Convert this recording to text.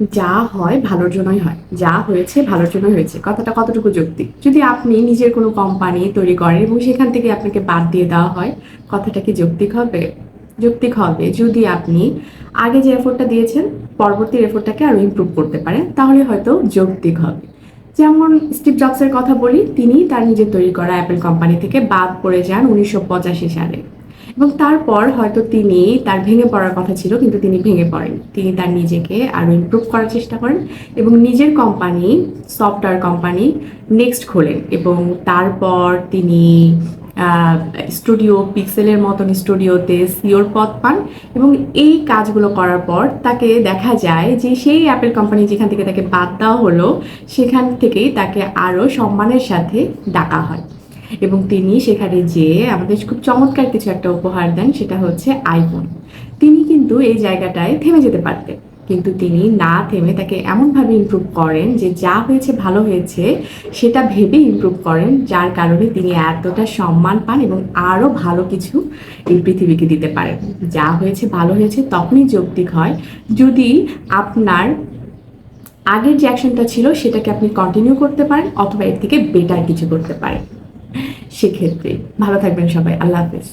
যা হয় ভালোর জন্যই হয়। যা হয়েছে ভালোর জন্যই হয়েছে। কথাটা কতটুকু যৌক্তিক যদি আপনি নিজের কোনো কোম্পানি তৈরি করেন এবং সেখান থেকে আপনাকে বাদ দিয়ে দেওয়া হয়, কথাটা কি যৌক্তিক হবে? যৌক্তিক হবে। যদি আপনি আগে যে এফোর্টটা দিয়েছেন, পরবর্তী এফোর্টটাকে আরও ইমপ্রুভ করতে পারেন, তাহলে হয়তো যৌক্তিক হবে। যেমন স্টিভ জবসের কথা বলি, তিনি তার নিজের তৈরি করা অ্যাপেল কোম্পানি থেকে বাদ পড়ে যান উনিশশো পঁচাশি সালে। এবং তারপর হয়তো তিনি তার ভেঙে পড়ার কথা ছিল, কিন্তু তিনি ভেঙে পড়েন। তিনি তার নিজেকে আরও ইমপ্রুভ করার চেষ্টা করেন এবং নিজের কোম্পানি সফটওয়্যার কোম্পানি নেক্সট খোলেন এবং তারপর তিনি স্টুডিও পিক্সেলের মতন স্টুডিওতে সিওর পথ পান এবং এই কাজগুলো করার পর তাকে দেখা যায় যে সেই অ্যাপেল কোম্পানি যেখান থেকে তাকে বাদ দেওয়া হলো, সেখান থেকেই তাকে আরও সম্মানের সাথে ডাকা হয়। এবং তিনি সেখানে যেয়ে আমাদের খুব চমৎকার কিছু একটা উপহার দেন, সেটা হচ্ছে আইফোন। তিনি কিন্তু এই জায়গাটায় থেমে যেতে পারতেন। কিন্তু তিনি না থেমে তাকে এমনভাবে ইমপ্রুভ করেন যে যা হয়েছে ভালো হয়েছে, সেটা ভেবে ইমপ্রুভ করেন, যার কারণে তিনি এতটা সম্মান পান এবং আরও ভালো কিছু এই পৃথিবীকে দিতে পারেন। যা হয়েছে ভালো হয়েছে তখনই যৌক্তিক হয় যদি আপনার আগের যে অ্যাকশনটা ছিল সেটাকে আপনি কন্টিনিউ করতে পারেন অথবা এর থেকে বেটার কিছু করতে পারেন। সেক্ষেত্রে ভালো থাকবেন সবাই। আল্লাহ হাফেজ।